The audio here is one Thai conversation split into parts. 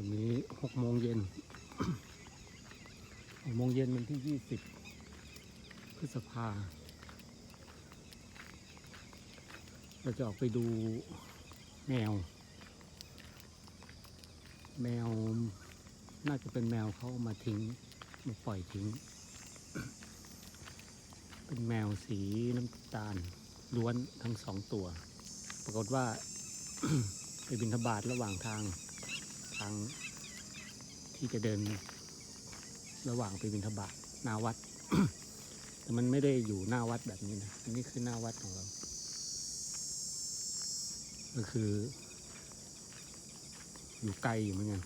วันนี้หกโมงเย็นหกโมงเย็นวันที่ยี่สิบพฤษภา เราจะออกไปดูแมว แมวน่าจะเป็นแมวเขาเอามาทิ้งมาปล่อยทิ้ง เป็นแมวสีน้ำตาลล้วนทั้งสองตัว ปรากฏว่า ไปบินทบาทระหว่างทาง ทางที่จะเดินระหว่างไปบินทบาทหนาวัด แต่มันไม่ได้อยู่หน้าวัดแบบนี้นะ อันนี้คือหน้าวัดของเรา ก็คือ อยู่ไกลอยู่เหมือนกัน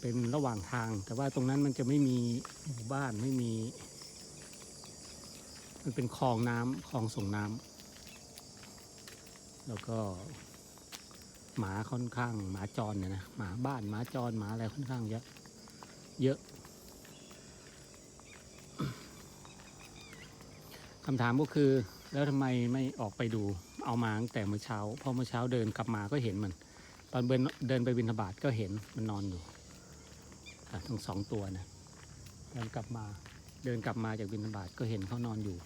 เป็นระหว่างทาง แต่ว่าตรงนั้นมันจะไม่มีหมู่บ้านไม่มี มันเป็นคลองน้ำคลองส่งน้ำแล้วก็ หมาค่อนข้างหมาจรเนี่ยนะหมาบ้านหมาจรหมาอะไรค่อนข้างเยอะเยอะคำถามก็คือ แล้วทำไมไม่ออกไปดูเอามาตั้งแต่เมื่อเช้าพอเมื่อเช้าเดินกลับมาก็เห็นมัน ตอนเดินเดินไปบินทบาทก็เห็นมันนอนอยู่ทั้งสองตัวนะเดินกลับมาเดินกลับมาจากบินทบาทก็เห็นเขานอนอยู่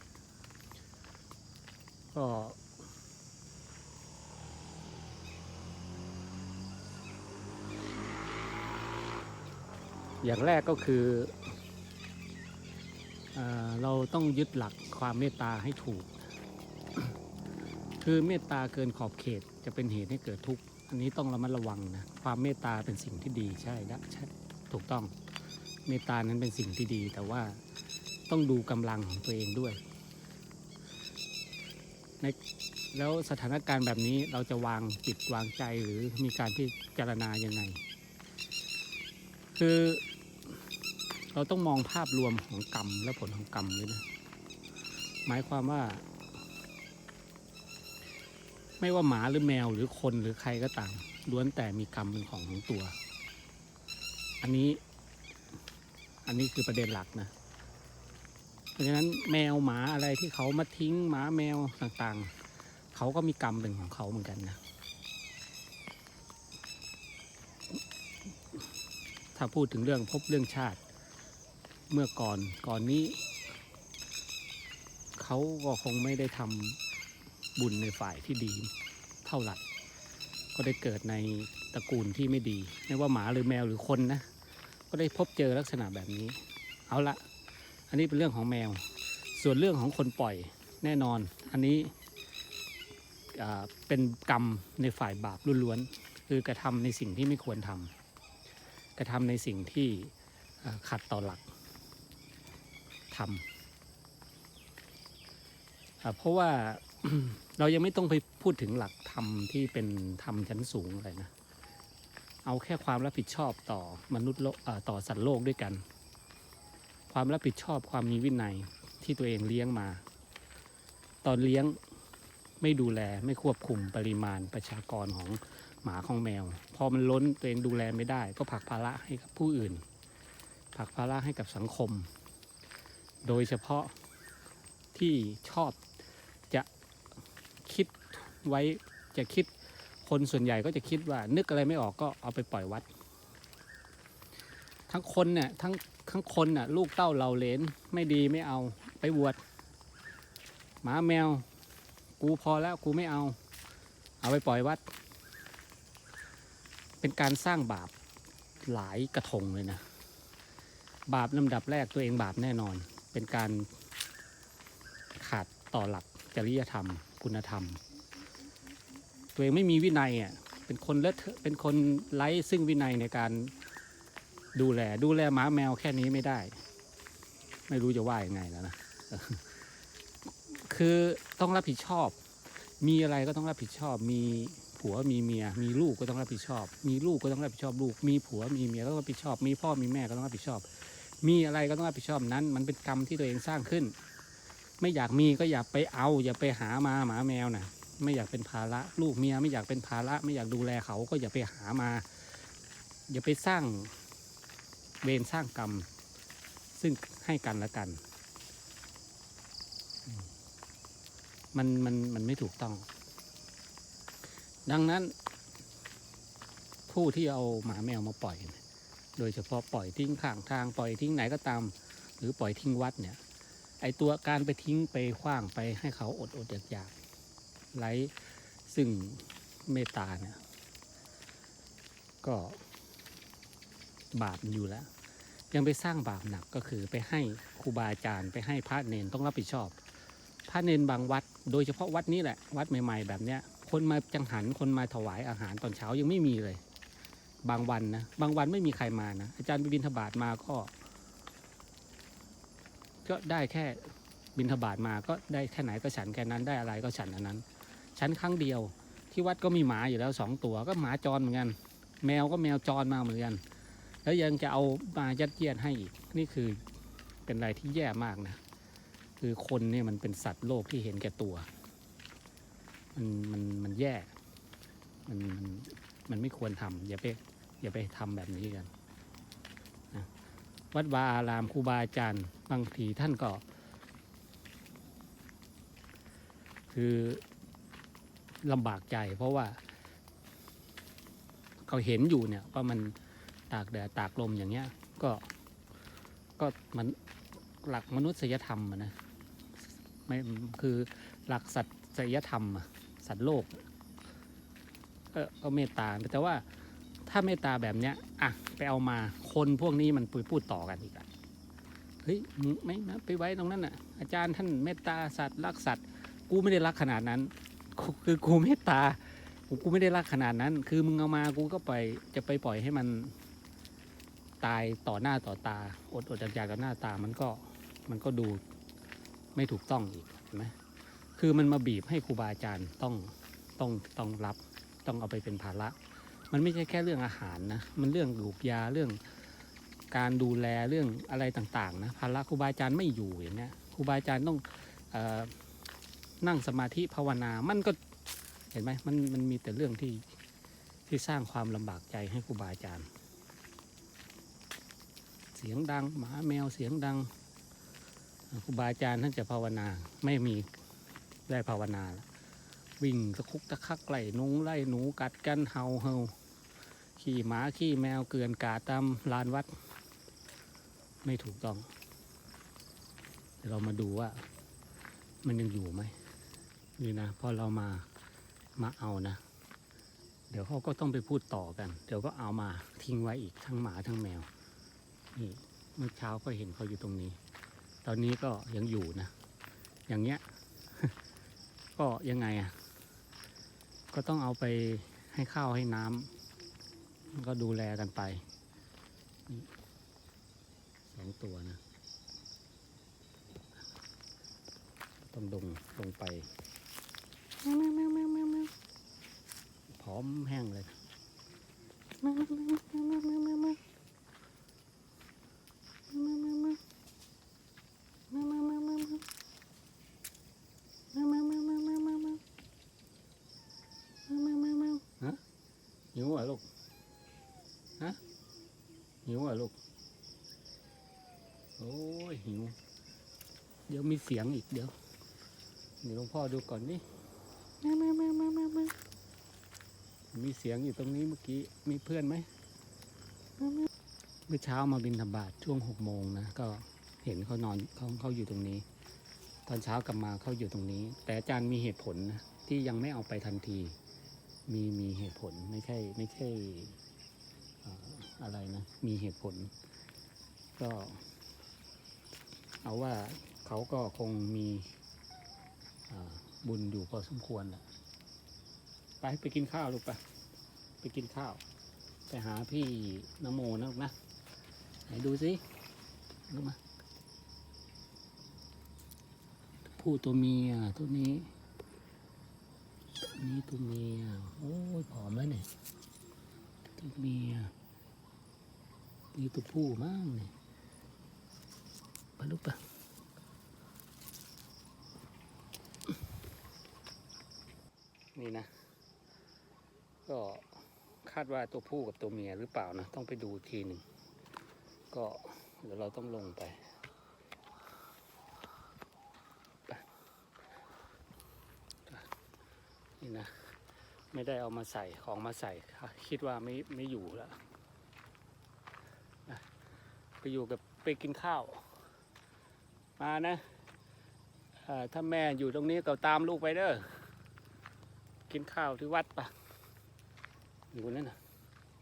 ก็ อย่างแรกก็คือเอเราต้องยึดหลักความเมตตาให้ถูก คือเมตตาเกินขอบเขตจะเป็นเหตุให้เกิดทุกข์ อันนี้ต้องระมัดระวังนะ ความเมตตาเป็นสิ่งที่ดีใช่แล้วใช่ถูกต้อง เมตตานั้นเป็นสิ่งที่ดี แต่ว่าต้องดูกำลังของตัวเองด้วยในแล้วสถานการณ์แบบนี้เราจะวางจิตวางใจหรือมีการพิจารณายังไง คือ เราต้องมองภาพรวมของกรรมและผลของกรรมด้วยนะหมายความว่า ไม่ว่าหมาหรือแมวหรือคนหรือใครก็ตามล้วนแต่มีกรรมเป็นของของตัว อันนี้ อันนี้คือประเด็นหลักนะเพราะฉะนั้นแมวหมาอะไรที่เขามาทิ้งหมาแมวต่างๆ เขาก็มีกรรมเป็นของเขาเหมือนกันนะถ้าพูดถึงเรื่องพบเรื่องชาติ เมื่อก่อนก่อนนี้ เขาก็คงไม่ได้ทำบุญในฝ่ายที่ดีเท่าไหร่ ก็ได้เกิดในตระกูลที่ไม่ดี ไม่ว่าหมาหรือแมวหรือคนนะ ก็ได้พบเจอลักษณะแบบนี้ เอาละอันนี้เป็นเรื่องของแมว ส่วนเรื่องของคนปล่อยแน่นอน อันนี้เป็นกรรมในฝ่ายบาปล้วนๆ คือกระทำในสิ่งที่ไม่ควรทำกระทำในสิ่งที่ขัดต่อหลัก ทำเพราะว่าเรายังไม่ต้องไปพูดถึงหลักธรรมที่เป็นธรรมชั้นสูงอะไรนะ เอาแค่ความรับผิดชอบต่อมนุษย์โลกต่อสัตว์โลกด้วยกัน ความรับผิดชอบความมีวินัยที่ตัวเองเลี้ยงมา ตอนเลี้ยงไม่ดูแลไม่ควบคุมปริมาณประชากรของหมาของแมว พอมันล้นตัวเองดูแลไม่ได้ ก็ผลักภาระให้กับผู้อื่นผลักภาระให้กับสังคม โดยเฉพาะที่ชอบจะคิดไว้จะคิดคนส่วนใหญ่ก็จะคิดว่านึกอะไรไม่ออกก็เอาไปปล่อยวัด ทั้งคนเนี่ยทั้งทั้งคนน่ะลูกเต้าเราเลนไม่ดีไม่เอาไปบวชหมาแมว กูพอแล้วกูไม่เอา เอาไปปล่อยวัด เป็นการสร้างบาปหลายกระทงเลยนะ บาปลำดับแรกตัวเองบาปแน่นอน เป็นการขาดต่อหลักจริยธรรม คุณธรรม ตัวเองไม่มีวินัยอะเป็นคนเลอะเทอะเป็นคนไร้ซึ่งวินัยในการดูแล ดูแลหมาแมวแค่นี้ไม่ได้ ไม่รู้จะว่ายังไงแล้วนะคือต้องรับผิดชอบ มีอะไรก็ต้องรับผิดชอบ มีผัวมีเมีย มีลูกก็ต้องรับผิดชอบ มีลูกก็ต้องรับผิดชอบลูก มีผัวมีเมียก็ต้องรับผิดชอบ มีพ่อมีแม่ก็ต้องรับผิดชอบ มีอะไรก็ต้องรับผิดชอบนั้น มันเป็นกรรมที่ตัวเองสร้างขึ้น ไม่อยากมีก็อย่าไปเอา อย่าไปหามาหมาแมวนะไม่อยากเป็นภาระลูกเมียไม่อยากเป็นภาระ ไม่อยากดูแลเขาก็อย่าไปหามา อย่าไปสร้างเวรสร้างกรรม ซึ่งให้กันและกัน มันมันมันไม่ถูกต้อง ดังนั้น ผู้ที่เอาหมาแมวมาปล่อยนี่ย โดยเฉพาะปล่อยทิ้งข้างทางปล่อยทิ้งไหนก็ตาม หรือปล่อยทิ้งวัดเนี่ย ไอตัวการไปทิ้งไปขว้างไปให้เขาอดอดอยากอยากไร้ซึ่งเมตตาเนี่ย ก็บาปอยู่แล้ว ยังไปสร้างบาปหนักก็คือไปให้ครูบาอาจารย์ ไปให้พระเนนต้องรับผิดชอบ พระเนนบางวัด โดยเฉพาะวัดนี้แหละ วัดใหม่ ๆ แบบเนี้ยคนมาจังหันคนมาถวายอาหารตอนเช้ายังไม่มีเลย บางวันนะบางวันไม่มีใครมานะอาจารย์ไปบินทบาทมาก็ ก็ได้แค่บินทบาทมาก็ได้แค่ไหนก็ฉันแค่นั้นได้อะไรก็ฉันอันนั้น ฉันครั้งเดียว ที่วัดก็มีหมาอยู่แล้วสองตัวก็หมาจรเหมือนกัน แมวก็แมวจรมาเหมือนกัน แล้วยังจะเอามายัดเยียดให้อีกนี่คือเป็นอะไรที่แย่มากนะคือคนเนี่ยมันเป็นสัตว์โลกที่เห็นแก่ตัว มันมันมันแย่มันมัน มันไม่ควรทำอย่าไปอย่าไปทำแบบนี้กันนะวัดวาอารามครูบาอาจารย์บางทีท่านก็ คือลำบากใจ เพราะว่า เขาเห็นอยู่เนี่ยว่ามันตากแดดตากลมอย่างเงี้ย ก็ก็มันหลักมนุษยธรรมนะไม่คือหลักสัตยธรรมสัตว์โลก ก็ก็เมตตาแต่ว่าถ้าเมตตาแบบเนี้ยอะไปเอามาคนพวกนี้มันไปพูดต่อกันอีกอะเฮ้ยไม่นะไปไว้ตรงนั้นน่ะ อาจารย์ท่านเมตตาสัตว์รักสัตว์กูไม่ได้รักขนาดนั้นคือกูเมตตากูไม่ได้รักขนาดนั้น คือมึงเอามากูก็ปล่อยจะไปปล่อยให้มันตายต่อหน้าต่อตา อดอดอยากอยากต่อหน้าตามันก็มันก็ดูไม่ถูกต้องอีกเห็นไหมคือมันมาบีบให้ครูบาอาจารย์ต้องต้องต้องรับ ต้องเอาไปเป็นภาระ มันไม่ใช่แค่เรื่องอาหารนะ มันเรื่องลูกยาเรื่องการดูแลเรื่องอะไรต่างๆนะภาระครูบาอาจารย์ไม่อยู่อย่างเงี้ยครูบาอาจารย์ต้องออนั่งสมาธิภาวนา มันก็เห็นไหมมันมันมีแต่เรื่องที่ที่สร้างความลำบากใจให้ครูบาอาจารย์ เสียงดังหมาแมวเสียงดังครูบาอาจารย์ท่านจะภาวนาไม่มีได้ภาวนาแล้ว วิ่งตะคุกตะคักไล่นุงไล่หนูกัดกันเห่าเห่าขี่หมาขี่แมวเกลื่อนกาตามลานวัด ไม่ถูกต้อง เดี๋ยวเรามาดูว่า มันยังอยู่ไหมนี่นะพอเรามามาเอานะ เดี๋ยวเขาก็ต้องไปพูดต่อกัน เดี๋ยวก็เอามาทิ้งไว้อีกทั้งหมาทั้งแมวนี่เมื่อเช้าก็เห็นเขาอยู่ตรงนี้ ตอนนี้ก็ยังอยู่นะ อย่างเงี้ย ก็ยังไงอะ ก็ต้องเอาไปให้ข้าวให้น้ำก็ดูแลกันไปสองตัวนะ ต้องลงลงไปพร้อมแห้งเลยฮะ หิวเหรอลูก ฮะ หิวเหรอลูก โอ้ยหิว เดี๋ยวมีเสียงอีกเดี๋ยว เดี๋ยวหลวงพ่อดูก่อนนี่มีเสียงอยู่ตรงนี้เมื่อกี้ มีเพื่อนไหมเมื่อเช้ามาบินธบาตช่วงหกโมงนะ ก็เห็นเขานอนเขาเขาอยู่ตรงนี้ ตอนเช้ากลับมาเขาอยู่ตรงนี้ แต่อาจารย์มีเหตุผลนะที่ยังไม่เอาไปทันที มีมีเหตุผลไม่ใช่ไม่ใช่อะไรนะ มีเหตุผล ก็ เอาว่าเขาก็คงมีบุญอยู่พอสมควรแหละไปไปกินข้าวลูกไปไปกินข้าว ไปหาพี่นโมนะลูกนะไหนดูสิลูกมาผู้ตัวเมียตัวนี้ นี้ตัวเมีย โอ้ยผอมแล้วเนี่ยตัวเมียนี่ตัวผู้มั่งเนี่ยไปลูกไปนี่นะ ก็คาดว่าตัวผู้กับตัวเมียหรือเปล่านะ ต้องไปดูทีหนึ่ง ก็เดี๋ยวเราต้องลงไปไป นี่นะ ไม่ได้เอามาใส่ของมาใส่ คิดว่าไม่ไม่อยู่แล้วไปอยู่กับไปกินข้าว มานะถ้าแม่อยู่ตรงนี้ก็ตามลูกไปเด้อกินข้าวที่วัดปะอยู่นั่นนะ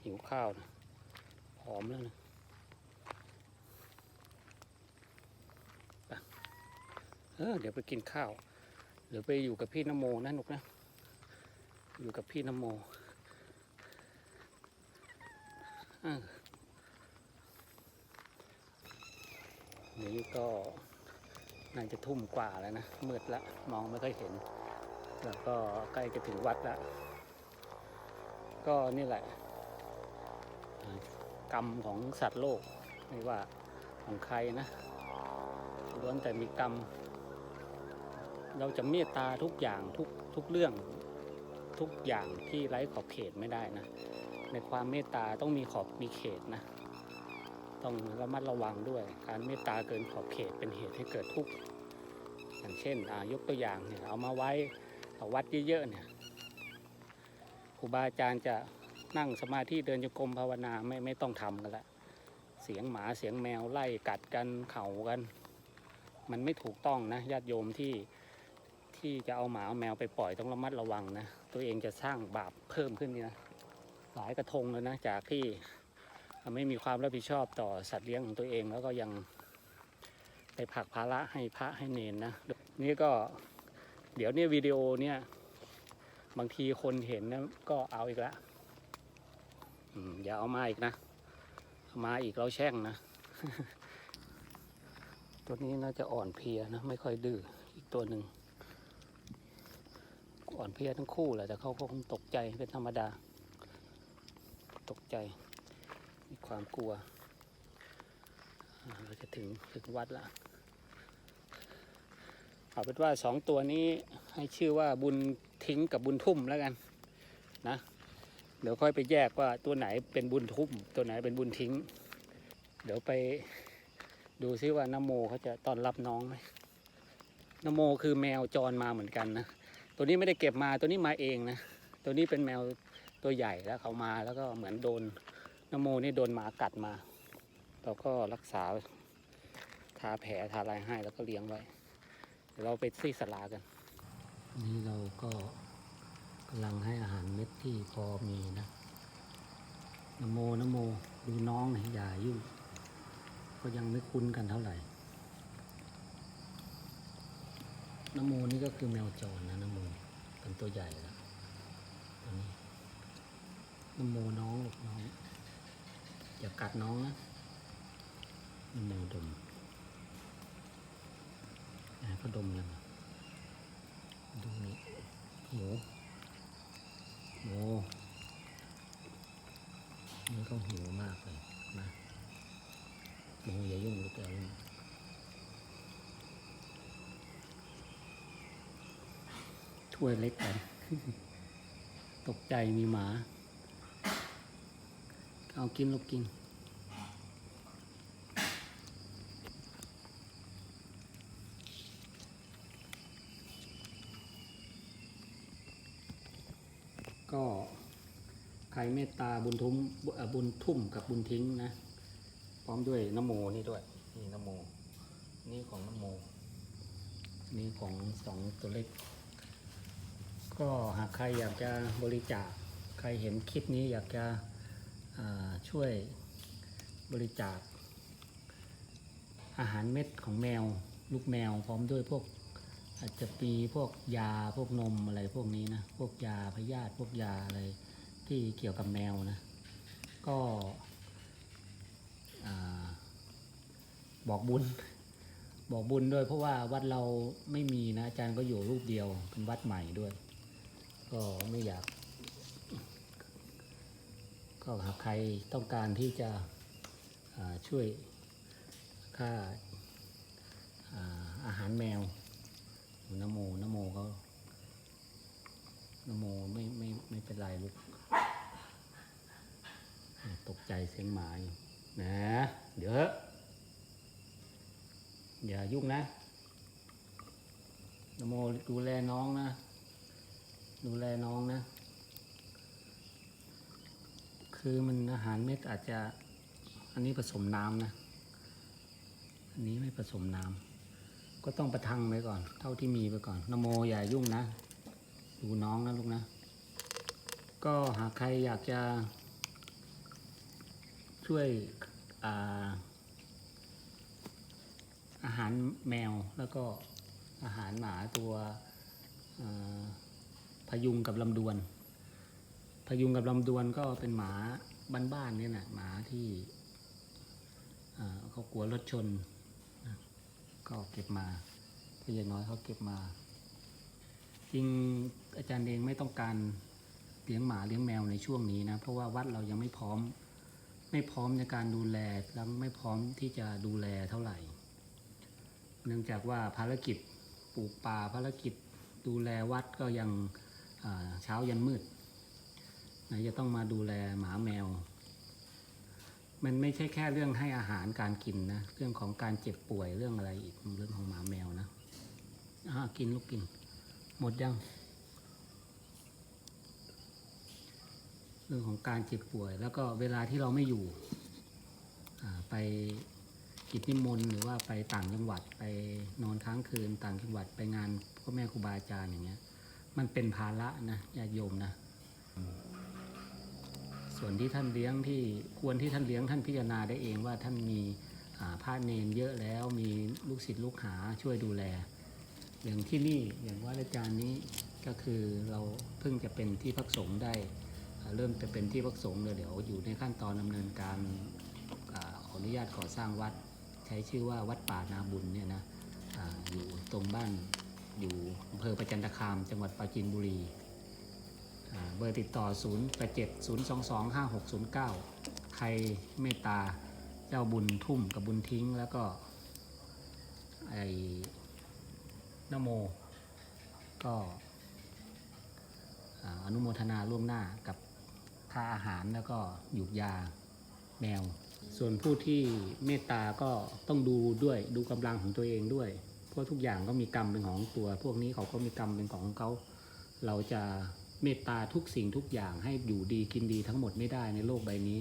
หิวข้าวนะผอมแล้วนะเออเดี๋ยวไปกินข้าวเดี๋ยวไปอยู่กับพี่นโมนะหนุกนะ อยู่กับพี่นโมนี่ก็น่าจะทุ่มกว่าแล้วนะ มืดละมองไม่ค่อยเห็น แล้วก็ใกล้จะถึงวัดละ ก็นี่แหละ กรรมของสัตว์โลก ไม่ว่าของใครนะล้วนแต่มีกรรม เราจะเมตตาทุกอย่างทุกทุกเรื่อง ทุกอย่างที่ไร้ขอบเขตไม่ได้นะ ในความเมตตาต้องมีขอบมีเขตนะ ต้องระมัดระวังด้วย การเมตตาเกินขอบเขตเป็นเหตุให้เกิดทุกข์อย่างเช่นยกตัวอย่างเนี่ยเอามาไว้เอาวัดเยอะๆเนี่ยครูบาอาจารย์จะนั่งสมาธิเดินจงกรมภาวนาไม่ไม่ต้องทำกันละ เสียงหมาเสียงแมวไล่กัดกันเข่ากัน มันไม่ถูกต้องนะญาติโยมที่ที่จะเอาหมาเอาแมวไปปล่อยต้องระมัดระวังนะ ตัวเองจะสร้างบาปเพิ่มขึ้นนี่นะหลายกระทงเลยนะจากที่ไม่มีความรับผิดชอบต่อสัตว์เลี้ยงของตัวเองแล้วก็ยังไปผลักภาระให้พระให้เนนนะนี่ก็เดี๋ยวเนี่ยวิดีโอเนี่ยบางทีคนเห็นนะก็เอาอีกแล้วอย่าเอามาอีกนะมาอีกเราแช่งนะ ตัวนี้น่าจะอ่อนเพลียนะ ไม่ค่อยดื้ออีกตัวหนึ่ง อ่อนเพลียทั้งคู่แหละแต่เขาก็คงตกใจเป็นธรรมดา ตกใจ มีความกลัวเราจะถึงถึงวัดละเอาเป็นว่าสองตัวนี้ให้ชื่อว่าบุญทิ้งกับบุญทุ่มแล้วกันนะเดี๋ยวค่อยไปแยกว่าตัวไหนเป็นบุญทุ่ม ตัวไหนเป็นบุญทิ้ง เดี๋ยวไปดูซิว่านโมเขาจะต้อนรับน้องไหมนโมคือแมวจรมาเหมือนกันนะ ตัวนี้ไม่ได้เก็บมาตัวนี้มาเองนะ ตัวนี้เป็นแมวตัวใหญ่แล้วเขามาแล้วก็เหมือนโดนนโมนี่โดนหมากัดมา เราก็รักษาทาแผลทาอะไรให้แล้วก็เลี้ยงไว้เดี๋ยวเราไปซี่สลากัน นี่เราก็กำลังให้อาหารเม็ดที่พอมีนะนโมนโมดูน้องหน่ยอย่ายุ่งก็ยังไม่คุ้นกันเท่าไหร่นโมนี่ก็คือแมวจรนะนโม เป็นตัวใหญ่แล้วตัวนี้นโมน้องลูกน้อง อย่ากัดน้องนะนโมดมนะก็ดมยังอะดูนี่หมูหมูนี่ก็หิวมากเลยนะหมูอย่ายุ่งลูกอย่ายุ่ง ถ้วยเล็กไปตกใจมีหมา เอากินลูกกินก็ใครเมตตาบุญทุ่มบบุญทุ่มกับบุญทิ้งนะ พร้อมด้วยนโมนี่ด้วย นี่นโม นี่ของนโม นี่ของสองตัวเล็ก ก็หากใครอยากจะบริจาคใครเห็นคลิปนี้อยากจะช่วยบริจาค อาหารเม็ดของแมว ลูกแมวพร้อมด้วยพวกอาจจะมีพวกยาพวกนมอะไรพวกนี้นะ พวกยาพยาธิพวกยาอะไรที่เกี่ยวกับแมวนะ ก็บอกบุญ บอกบุญด้วยเพราะว่าวัดเราไม่มีนะอาจารย์ก็อยู่รูปเดียวเป็นวัดใหม่ด้วย ก็ไม่อยาก ก็หากใครต้องการที่จะช่วยค่าอาหารแมวนโมนโมเขานโมไม่ไม่ไม่เป็นไรลูกตกใจเสียงหมาอยู่นะ เดี๋ยวอะอย่ายุ่งนะนโมดูแลน้องนะ ดูแลน้องนะ คือมันอาหารเม็ดอาจจะ อันนี้ผสมน้ำนะ อันนี้ไม่ผสมน้ำ ก็ต้องประทังไว้ก่อน เท่าที่มีไปก่อนนโมอย่ายุ่งนะ ดูน้องนะลูกนะ ก็หากใครอยากจะ ช่วยอาอาหารแมวแล้วก็อาหารหมาตัวอ่า พยุงกับลำดวน พยุงกับลำดวนก็เป็นหมาบ้านๆเนี่ยนะหมาที่เขากลัวรถชน ก็เก็บมาพี่ยายน้อยเขาเก็บมา จริงอาจารย์เองไม่ต้องการเลี้ยงหมาเลี้ยงแมวในช่วงนี้นะ เพราะว่าวัดเรายังไม่พร้อม ไม่พร้อมในการดูแลและไม่พร้อมที่จะดูแลเท่าไหร่ เนื่องจากว่าภารกิจปลูกป่าภารกิจดูแลวัดก็ยัง เช้ายันมืดไหนจะต้องมาดูแลหมาแมว มันไม่ใช่แค่เรื่องให้อาหารการกินนะเรื่องของการเจ็บป่วยเรื่องอะไรอีกเรื่องของหมาแมวนะอ่ากินลูกกิน หมดยัง เรื่องของการเจ็บป่วย แล้วก็เวลาที่เราไม่อยู่ไปกิจนิมนต์หรือว่าไปต่างจังหวัดไปนอนค้างคืน ต่างจังหวัดไปงานพ่อแม่ครูบาอาจารย์อย่างเงี้ย มันเป็นภาระนะญาติโยมนะ ส่วนที่ท่านเลี้ยงที่ควรที่ท่านเลี้ยงท่านพิจารณาได้เองว่าท่านมีอ่าพระเนนเยอะแล้วมีลูกศิษย์ลูกหาช่วยดูแล อย่างที่นี่อย่างวัดอาจารย์นี้ก็คือเราเพิ่งจะเป็นที่พักสงฆ์ได้เริ่มจะเป็นที่พักสงฆ์เลยเดี๋ยวอยู่ในขั้นตอนดำเนินการอาขออนุญาตก่อสร้างวัด ใช้ชื่อว่าวัดป่านาบุญเนี่ยนะออยู่ตรงบ้าน อยู่อำเภอประจันตคาม จังหวัดปราจีนบุรี เบอร์ติดต่อ 0 8 7 0 2 2 5 6 0 9ใครเมตตา เจ้าบุญทุ่มกับบุญทิ้ง แล้วก็ไอ้นโม ก็อนุโมทนาล่วงหน้ากับค่าอาหารแล้วก็หยุกยาแมว ส่วนผู้ที่เมตตาก็ต้องดูด้วยดูกำลังของตัวเองด้วย ราะทุกอย่างก็มีกรรมเป็นของตัว พวกนี้เขาก็มีกรรมเป็นของเขา เราจะเมตตาทุกสิ่งทุกอย่างให้อยู่ดีกินดีทั้งหมดไม่ได้ในโลกใบนี้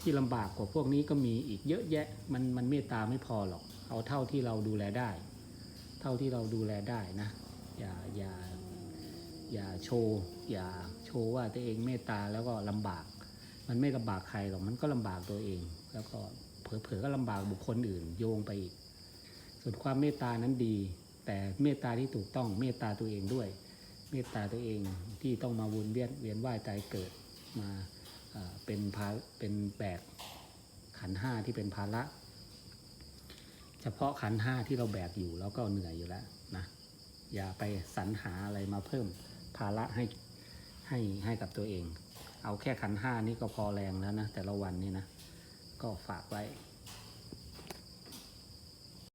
ที่ลำบากกว่าพวกนี้ก็มีอีกเยอะแยะมันมันเมตตาไม่พอหรอก เอาเท่าที่เราดูแลได้ เท่าที่เราดูแลได้นะ อย่าอย่าอย่าโชว์อย่าโชว์ว่าตัวเองเมตตาแล้วก็ลำบาก มันไม่ลำบากใครหรอกมันก็ลำบากตัวเอง แล้วก็เผลอๆก็ลำบากบุคคลอื่นโยงไปอีก ส่วนความเมตตานั้นดี แต่เมตตาที่ถูกต้องเมตตาตัวเองด้วย เมตตาตัวเองที่ต้องมาวนเวียนเวียนว่ายตายเกิดมาเป็นภาเป็นแบกขันห้าที่เป็นภาระเฉพาะขันห้าที่เราแบกอยู่แล้วก็เหนื่อยอยู่แล้วนะอย่าไปสรรหาอะไรมาเพิ่มภาระให้ให้ให้กับตัวเอง เอาแค่ขันห้านี่ก็พอแรงแล้วนะแต่ละวันนี่นะก็ฝากไว้